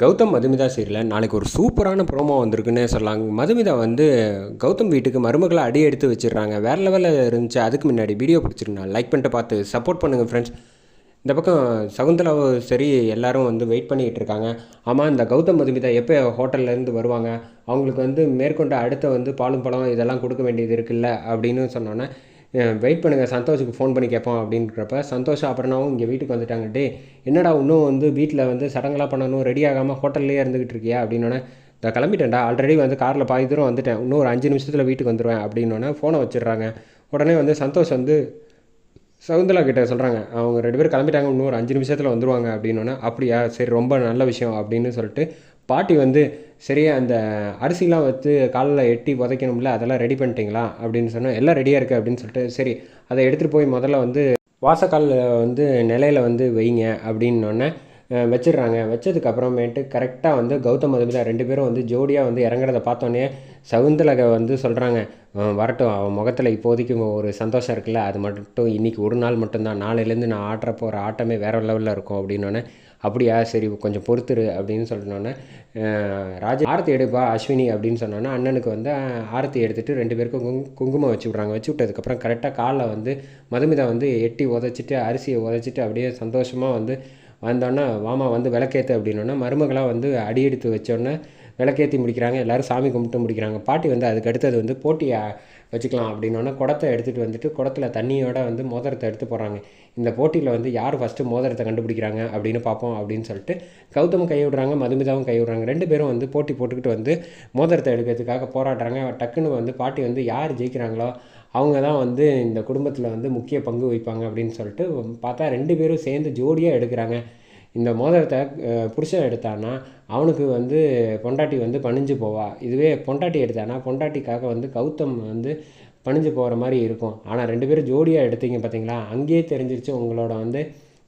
கௌதம் மதுமிதா சீரியலில் நாளைக்கு ஒரு சூப்பரான ப்ரோமோ வந்திருக்குன்னே சொல்லலாம். மதுமிதா வந்து கௌதம் வீட்டுக்கு மருமகளை அடி எடுத்து வச்சிடுறாங்க. வேறு லெவலில் இருந்துச்சு. அதுக்கு முன்னாடி வீடியோ பிடிச்சிருந்தா லைக் பண்ணிட்டு பார்த்து சப்போர்ட் பண்ணுங்கள் ஃப்ரெண்ட்ஸ் இந்த பக்கம் சகுந்தலாவும் சரி எல்லாரும் வந்து வெயிட் பண்ணிகிட்டு இருக்காங்க. ஆமாம் இந்த கௌதம் மதுமிதா எப்போ ஹோட்டல்லேருந்து வருவாங்க? அவங்களுக்கு வந்து மேற்கொண்டு அடுத்த வந்து பாலும் பழம் இதெல்லாம் கொடுக்க வேண்டியது இருக்குல்ல? அப்படின்னு சொன்னோன்னே வெயிட் பண்ணுங்கள் சந்தோஷுக்கு ஃபோன் பண்ணி கேட்போம் அப்படின்றப்ப சந்தோஷம் அப்புறம்னாவும் இங்கே வீட்டுக்கு வந்துட்டாங்க. டே என்னடா இன்னும் வந்து வீட்டில் வந்து சடங்கெல்லாம் பண்ணணும் ரெடி ஆகாமல் ஹோட்டல்லே இருந்துக்கிட்டு இருக்கியா? அப்படின்னோடனே நான் கிளம்பிட்டேன்டா ஆல்ரெடி வந்து காரில் பாதி தூரம் வந்துட்டேன். இன்னும் ஒரு அஞ்சு நிமிஷத்தில் வீட்டுக்கு வந்துடுவேன் அப்படின்னோடனே ஃபோனை வச்சிடுறாங்க. உடனே வந்து சந்தோஷ் வந்து சகுந்தலா கிட்ட சொல்கிறாங்க அவங்க ரெண்டு பேரும் கிளம்பிட்டாங்க இன்னும் ஒரு அஞ்சு நிமிஷத்தில் வந்துடுவாங்க அப்படின்னோடனே அப்படியா சரி ரொம்ப நல்ல விஷயம். அப்படின்னு சொல்லிட்டு பாட்டி வந்து சரியா அந்த அரிசிலாம் வச்சு காலில் எட்டி புதைக்கணும்ல அதெல்லாம் ரெடி பண்ணிட்டீங்களா? அப்படின்னு சொன்னால் எல்லாம் ரெடியாக இருக்குது அப்படின்னு சொல்லிட்டு சரி அதை எடுத்துகிட்டு போய் முதல்ல வந்து வாசக்கால் வந்து நிலையில் வந்து வைங்க அப்படின்னோடனே வச்சிடுறாங்க. வச்சதுக்கு அப்புறமேட்டு கரெக்டாக வந்து கௌதம் மதுமிதா ரெண்டு பேரும் வந்து ஜோடியாக வந்து இறங்குறத பார்த்தோன்னே சவுந்தலகை வந்து சொல்கிறாங்க வரட்டும் அவன் முகத்தில் இப்போதைக்கு ஒரு சந்தோஷம் இருக்குல்ல அது மட்டும் இன்றைக்கி ஒரு நாள் மட்டும்தான். நாளையிலேருந்து நான் ஆடுற போகிற ஆட்டமே வேறு லெவலில் இருக்கும் அப்படின்னோடனே அப்படியா சரி கொஞ்சம் பொறுத்துரு அப்படின்னு சொல்லிட்டோன்னே ராஜா ஆரத்தி எடுப்பா அஸ்வினி அப்படின்னு சொன்னோன்னே அண்ணனுக்கு வந்து ஆரத்தி எடுத்துகிட்டு ரெண்டு பேருக்கும் குங் குங்குமம் வச்சு விட்றாங்க. வச்சு விட்டதுக்கப்புறம் கரெக்டாக காலில் வந்து மதுமிதா வந்து எட்டி உதச்சிட்டு அரிசியை உதச்சிட்டு அப்படியே சந்தோஷமாக வந்து வந்தோடனே வாமா வந்து விளக்கேற்று அப்படின்னோடனே மருமகளாக வந்து அடி எடுத்து வச்சோடனே விளக்கேற்றி முடிக்கிறாங்க எல்லோரும் சாமி கும்பிட்டு முடிக்கிறாங்க. பாட்டி வந்து அதுக்கு அடுத்தது வந்து போட்டியை வச்சுக்கலாம் அப்படின்னோடனே குடத்தை எடுத்துகிட்டு வந்துட்டு குடத்தில் தண்ணியோட வந்து மோதிரத்தை எடுத்து போடுறாங்க. இந்த போட்டியில் வந்து யார் ஃபஸ்ட்டு மோதிரத்தை கண்டுபிடிக்கிறாங்க அப்படின்னு பார்ப்போம் அப்படின்னு சொல்லிட்டு கௌதம் கை விடுறாங்க மதுமிதாவும் கை விடுறாங்க. ரெண்டு பேரும் வந்து போட்டி போட்டுக்கிட்டு வந்து மோதிரத்தை எடுக்கிறதுக்காக போராடுறாங்க. டக்குன்னு வந்து பாட்டி வந்து யார் ஜெயிக்கிறாங்களோ அவங்க தான் வந்து இந்த குடும்பத்தில் வந்து முக்கிய பங்கு வகிப்பாங்க அப்படின்னு சொல்லிட்டு பார்த்தா ரெண்டு பேரும் சேர்ந்து ஜோடியாக எடுக்கிறாங்க. இந்த மோதிரத்தை புருஷன் எடுத்தான்னா அவனுக்கு வந்து பொண்டாட்டி வந்து பணிஞ்சு போவா. இதுவே பொண்டாட்டி எடுத்தானா பொண்டாட்டிக்காக வந்து கௌதம் வந்து பணிஞ்சு போகிற மாதிரி இருக்கும். ஆனால் ரெண்டு பேரும் ஜோடியாக எடுத்தீங்க பார்த்தீங்களா அங்கேயே தெரிஞ்சிருச்சு உங்களோட வந்து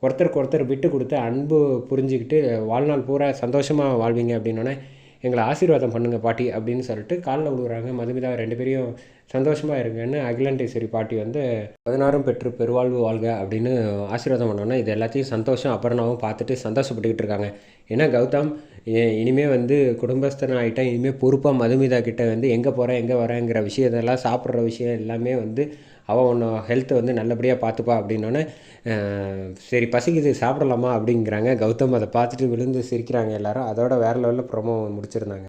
ஒருத்தருக்கு ஒருத்தர் விட்டு கொடுத்து அன்பு புரிஞ்சுக்கிட்டு வாழ்நாள் பூரா சந்தோஷமாக வாழ்வீங்க அப்படின்னோடனே எங்களை ஆசீர்வாதம் பண்ணுங்கள் பாட்டி அப்படின்னு சொல்லிட்டு காலில் விழுகுறாங்க மதுமிதா ரெண்டு பேரையும் சந்தோஷமாக இருக்குன்னு அகிலாண்டேஸ்வரி பாட்டி வந்து பதினாறும் பெற்று பெருவாழ்வு வாழ்க அப்படின்னு ஆசீர்வாதம் பண்ணோன்னா இது எல்லாத்தையும் சந்தோஷம் அப்புறனாவும் பார்த்துட்டு சந்தோஷப்பட்டுக்கிட்டு இருக்காங்க. ஏன்னா கௌதம் இனிமேல் வந்து குடும்பஸ்தன் ஆகிட்டேன் இனிமேல் பொறுப்பாக மதுமிதா கிட்டே வந்து எங்கே போகிறேன் எங்கே வரேங்கிற விஷயத்தெல்லாம் சாப்பிட்ற விஷயம் எல்லாமே வந்து அவன் உன்னை ஹெல்த்தை வந்து நல்லபடியாக பார்த்துப்பா அப்படின்னோடனே சரி பசிக்குது சாப்பிடலாமா அப்படிங்கிறாங்க. கௌதம் அதை பார்த்துட்டு விழுந்து சிரிக்கிறாங்க எல்லாரும். அதோட வேறு லெவலில் ப்ரொமோ முடிச்சிருந்தாங்க.